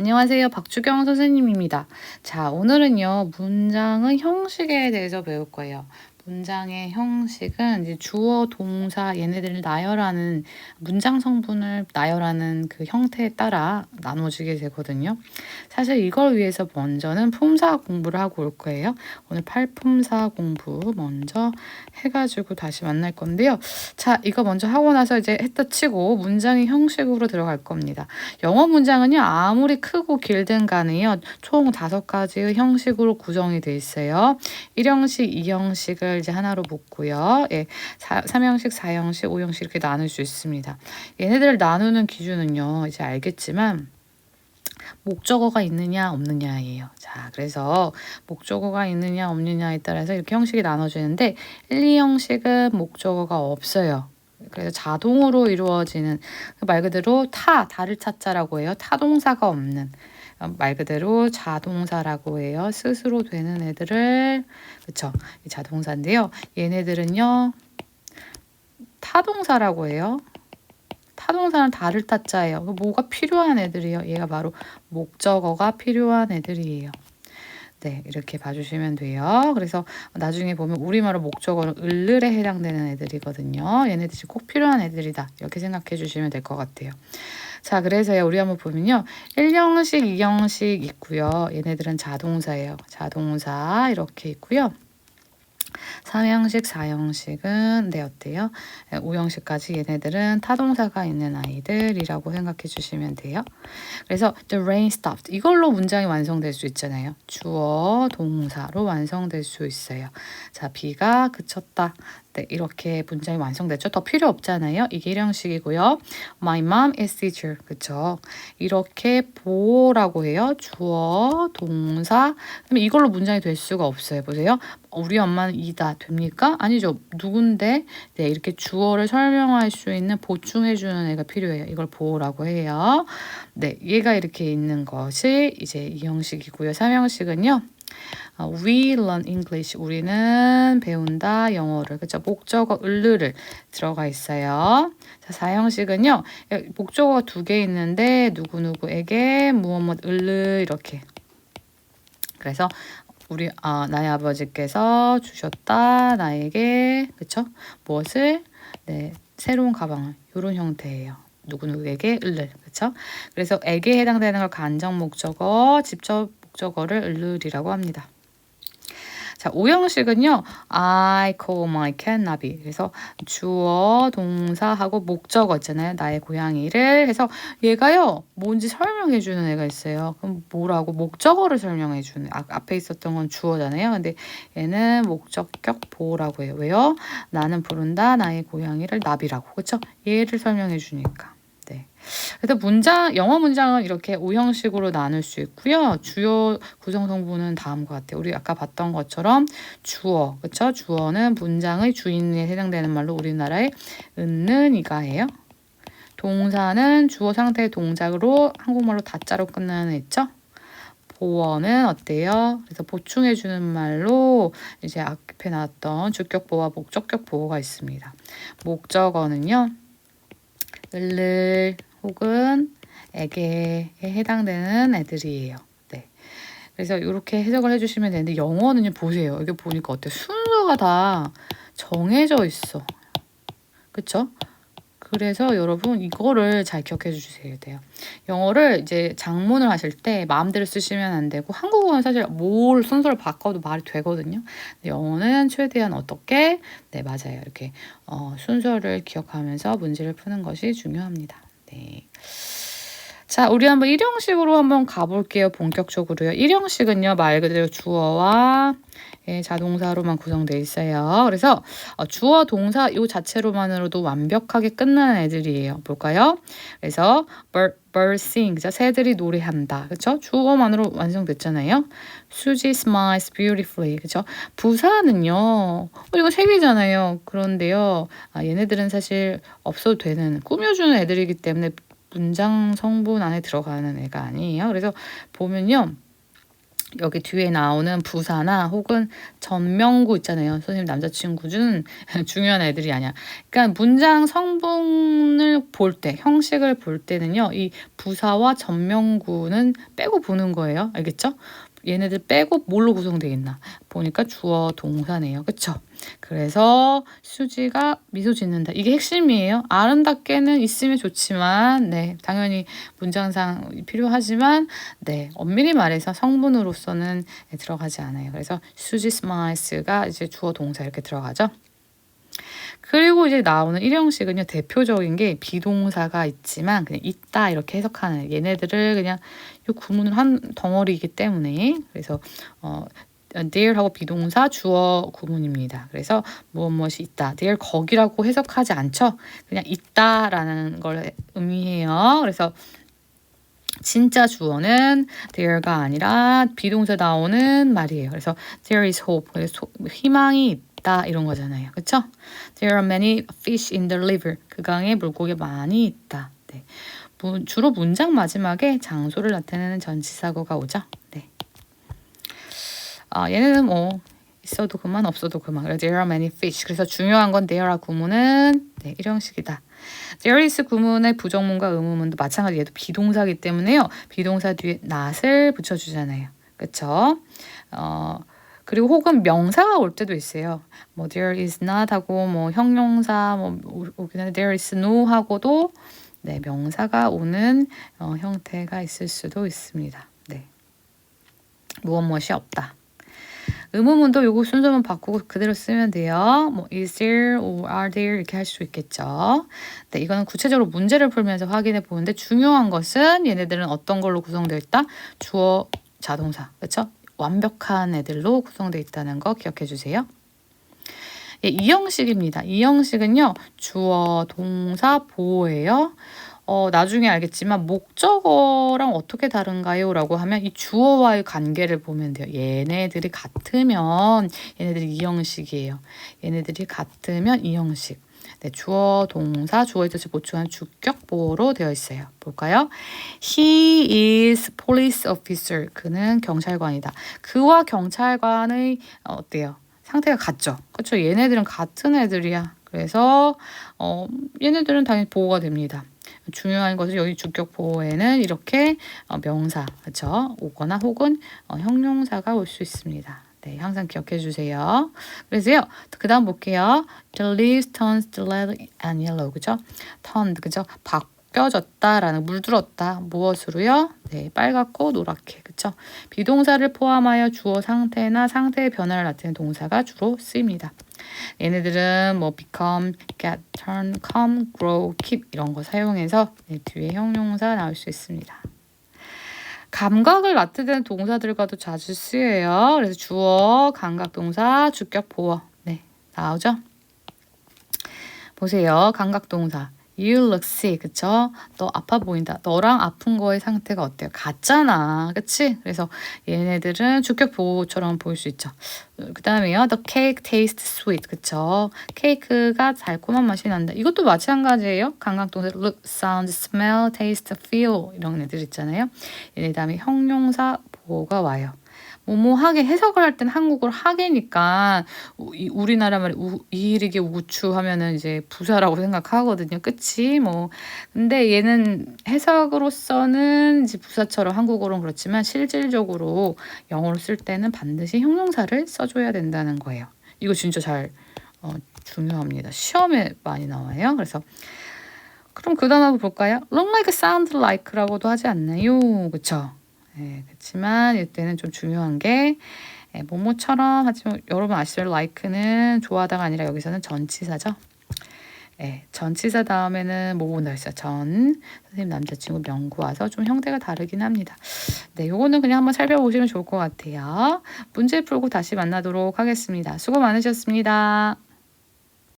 안녕하세요. 박주경 선생님입니다. 자, 오늘은요, 문장의 형식에 대해서 배울 거예요. 문장의 형식은 이제 주어, 동사, 얘네들을 나열하는 문장 성분을 나열하는 그 형태에 따라 나눠지게 되거든요. 사실 이걸 위해서 먼저는 품사 공부를 하고 올 거예요. 오늘 팔품사 공부 먼저 해가지고 다시 만날 건데요. 자, 이거 먼저 하고 나서 이제 했다 치고 문장의 형식으로 들어갈 겁니다. 영어 문장은요, 아무리 크고 길든 간에요, 총 다섯 가지의 형식으로 구성이 돼 있어요. 1형식, 2형식을 이제 하나로 묶고요. 예, 3형식, 4형식, 5형식 이렇게 나눌 수 있습니다. 얘네들을 나누는 기준은요, 이제 알겠지만, 목적어가 있느냐 없느냐예요. 자, 그래서 목적어가 있느냐 없느냐에 따라서 이렇게 형식이 나눠지는데 1, 2형식은 목적어가 없어요. 그래서 자동으로 이루어지는 말 그대로 타, 다를 타자라고 해요. 타동사가 없는 말 그대로 자동사라고 해요. 스스로 되는 애들을 그쵸? 자동사인데요. 얘네들은요 타동사라고 해요. 타동사는 다를 타자예요. 뭐가 필요한 애들이에요. 얘가 바로 목적어가 필요한 애들이에요. 네, 이렇게 봐주시면 돼요. 그래서 나중에 보면 우리말로 목적어는 을을에 해당되는 애들이거든요. 얘네들이 꼭 필요한 애들이다. 이렇게 생각해 주시면 될 것 같아요. 자, 그래서요, 우리 한번 보면요. 1형식, 2형식 있고요. 얘네들은 자동사예요. 자동사 이렇게 있고요. 3형식, 4형식은 네 어때요? 5형식까지 얘네들은 타동사가 있는 아이들이라고 생각해 주시면 돼요. 그래서 the rain stopped 이걸로 문장이 완성될 수 있잖아요. 주어, 동사로 완성될 수 있어요. 자, 비가 그쳤다. 네, 이렇게 문장이 완성됐죠. 더 필요 없잖아요. 이게 1형식이고요. My mom is teacher. 그쵸? 이렇게 보라고 해요. 주어, 동사. 그러면 이걸로 문장이 될 수가 없어요. 보세요. 우리 엄마는 이다. 됩니까? 아니죠. 누군데? 네, 이렇게 주어를 설명할 수 있는 보충해주는 애가 필요해요. 이걸 보라고 해요. 네, 얘가 이렇게 있는 것이 이제 2형식이고요. 3형식은요. 어, we learn English. 우리는 배운다 영어를. 그죠? 목적어 을르를 들어가 있어요. 자, 사형식은요. 목적어가 두 개 있는데 누구누구에게 무엇 무엇 을르 이렇게. 그래서 우리 아, 나의 아버지께서 주셨다 나에게 그쵸? 무엇을 네 새로운 가방을 이런 형태예요. 누구누구에게 을를 그쵸? 그래서 에게 해당되는 걸 간접 목적어, 직접 목적어를 을르리라고 합니다. 자, 오형식은요. I call my cat 나비. 그래서 주어, 동사하고 목적어 있잖아요. 나의 고양이를 해서 얘가요. 뭔지 설명해 주는 애가 있어요. 그럼 뭐라고 목적어를 설명해 주는 아, 앞에 있었던 건 주어잖아요. 근데 얘는 목적격 보호라고 해요. 왜요? 나는 부른다 나의 고양이를 나비라고. 그렇죠? 얘를 설명해 주니까. 그래서 문장, 영어 문장은 이렇게 오형식으로 나눌 수 있고요. 주요 구성 성분은 다음과 같아요. 우리 아까 봤던 것처럼 주어, 그쵸? 주어는 문장의 주인에 해당되는 말로 우리나라의 은는 이가예요. 동사는 주어 상태의 동작으로 한국말로 다자로 끝나는 있죠? 보어는 어때요? 그래서 보충해 주는 말로 이제 앞에 나왔던 주격 보호와 목적격 보호가 있습니다. 목적어는요. 을를 혹은 에게에 해당되는 애들이에요. 네. 그래서 이렇게 해석을 해주시면 되는데 영어는 보세요. 여기 보니까 어때? 순서가 다 정해져 있어. 그쵸? 그래서 여러분 이거를 잘 기억해 주셔야 돼요. 영어를 이제 장문을 하실 때 마음대로 쓰시면 안 되고 한국어는 사실 뭘 순서를 바꿔도 말이 되거든요. 영어는 최대한 어떻게 네 맞아요 이렇게 어, 순서를 기억하면서 문제를 푸는 것이 중요합니다. 네. 자, 우리 한번 일형식으로 한번 가볼게요. 본격적으로요. 일형식은요, 말 그대로 주어와 예, 자동사로만 구성되어 있어요. 그래서 어, 주어, 동사 이 자체로만으로도 완벽하게 끝나는 애들이에요. 볼까요? 그래서 bird, bird sing, 그죠? 새들이 노래한다. 그죠? 주어만으로 완성됐잖아요. 수지 smiles beautifully, 그죠? 부사는요, 어, 이거 세 개잖아요. 그런데요, 아, 얘네들은 사실 없어도 되는 꾸며주는 애들이기 때문에 문장 성분 안에 들어가는 애가 아니에요. 그래서 보면요. 여기 뒤에 나오는 부사나 혹은 전명구 있잖아요. 선생님 남자친구 준 중요한 애들이 아니야. 그러니까 문장 성분을 볼 때, 형식을 볼 때는요. 이 부사와 전명구는 빼고 보는 거예요. 알겠죠? 얘네들 빼고 뭘로 구성되어 있나 보니까 주어 동사네요. 그쵸? 그래서 수지가 미소 짓는다. 이게 핵심이에요. 아름답게는 있으면 좋지만 네 당연히 문장상 필요하지만 네 엄밀히 말해서 성분으로서는 네, 들어가지 않아요. 그래서 수지 스마일스가 이제 주어 동사 이렇게 들어가죠. 그리고 이제 나오는 일형식은요 대표적인 게 비동사가 있지만 그냥 있다 이렇게 해석하는 얘네들을 그냥 이 구문을 한 덩어리이기 때문에 그래서 어 there하고 비동사 주어 구문입니다. 그래서 무엇 무엇이 있다. there 거기라고 해석하지 않죠. 그냥 있다라는 걸 의미해요. 그래서 진짜 주어는 there가 아니라 비동사 나오는 말이에요. 그래서 there is hope. 그래서 희망이 있다 이런 거잖아요. 그렇죠? There are many fish in the river. 그 강에 물고기 많이 있다. 네. 주로 문장 마지막에 장소를 나타내는 전치사고가 오죠. 네. 아, 얘네는 뭐 있어도 그만 없어도 그만. there are many fish. 그래서 중요한 건 there 구문은 네, 일형식이다. there is 구문의 부정문과 의문문도 마찬가지 얘도 비동사기 때문에요. 비동사 뒤에 not을 붙여주잖아요. 그쵸? 어, 그리고 혹은 명사가 올 때도 있어요. 뭐 there is not 하고 뭐 형용사 뭐 오긴 하는데 there is no 하고도 네, 명사가 오는 어, 형태가 있을 수도 있습니다. 네. 무엇 무엇이 없다. 의문문도 요거 순서만 바꾸고 그대로 쓰면 돼요. 뭐 is there or are there 이렇게 할 수 있겠죠. 네, 이거는 구체적으로 문제를 풀면서 확인해 보는데 중요한 것은 얘네들은 어떤 걸로 구성되어? 주어 자동사. 그렇죠? 완벽한 애들로 구성되어 있다는 거 기억해 주세요. 예, 이 형식입니다. 이 형식은요. 주어, 동사, 보호예요. 어, 나중에 알겠지만 목적어랑 어떻게 다른가요? 라고 하면 이 주어와의 관계를 보면 돼요. 얘네들이 같으면 얘네들이 이 형식이에요. 얘네들이 같으면 이 형식. 네, 주어, 동사, 주어에 뜻을 보충한 주격 보호로 되어 있어요. 볼까요? He is police officer. 그는 경찰관이다. 그와 경찰관의 어, 어때요? 상태가 같죠. 그렇죠. 얘네들은 같은 애들이야. 그래서 어, 얘네들은 당연히 보호가 됩니다. 중요한 것은 여기 주격 보호에는 이렇게 어, 명사 그렇죠. 오거나 혹은 어, 형용사가 올 수 있습니다. 네, 항상 기억해 주세요. 그래서요, 그 다음 볼게요. The leaves turns red and yellow. 그죠? turn, 그죠? 바뀌어졌다라는, 물들었다. 무엇으로요? 네, 빨갛고 노랗게. 그죠? 비동사를 포함하여 주어 상태나 상태의 변화를 나타내는 동사가 주로 쓰입니다. 얘네들은 뭐 become, get, turn, come, grow, keep 이런 거 사용해서 네, 뒤에 형용사 나올 수 있습니다. 감각을 나타내는 동사들과도 자주 쓰여요. 그래서 주어, 감각 동사, 주격 보어. 네, 나오죠? 보세요. 감각 동사. You look sick, 그쵸? 너 아파 보인다. 너랑 아픈 거의 상태가 어때요? 같잖아, 그치? 그래서 얘네들은 주격 보호처럼 보일 수 있죠. 그 다음에요. The cake tastes sweet, 그쵸? 케이크가 달콤한 맛이 난다. 이것도 마찬가지예요. 감각동사 look, sound, smell, taste, feel 이런 애들 있잖아요. 얘네 다음에 형용사 보호가 와요. 뭐뭐하게 해석을 할 때는 한국어로 하게니까 우리나라 말에 이일이게 우추 하면은 이제 부사라고 생각하거든요. 끝이 뭐 근데 얘는 해석으로서는 이제 부사처럼 한국어로는 그렇지만 실질적으로 영어로 쓸 때는 반드시 형용사를 써줘야 된다는 거예요. 이거 진짜 잘 어, 중요합니다. 시험에 많이 나와요. 그래서 그럼 그 단어 볼까요? look like, sound like라고도 하지 않나요? 그쵸? 네, 그렇지만 이때는 좀 중요한 게 예, 모모처럼 하지만 여러분 아시죠? like는 좋아하다가 아니라 여기서는 전치사죠. 예, 전치사 다음에는 뭐 본다 했어요. 전 선생님 남자친구 명구 와서 좀 형태가 다르긴 합니다. 네, 요거는 그냥 한번 살펴보시면 좋을 것 같아요. 문제 풀고 다시 만나도록 하겠습니다. 수고 많으셨습니다.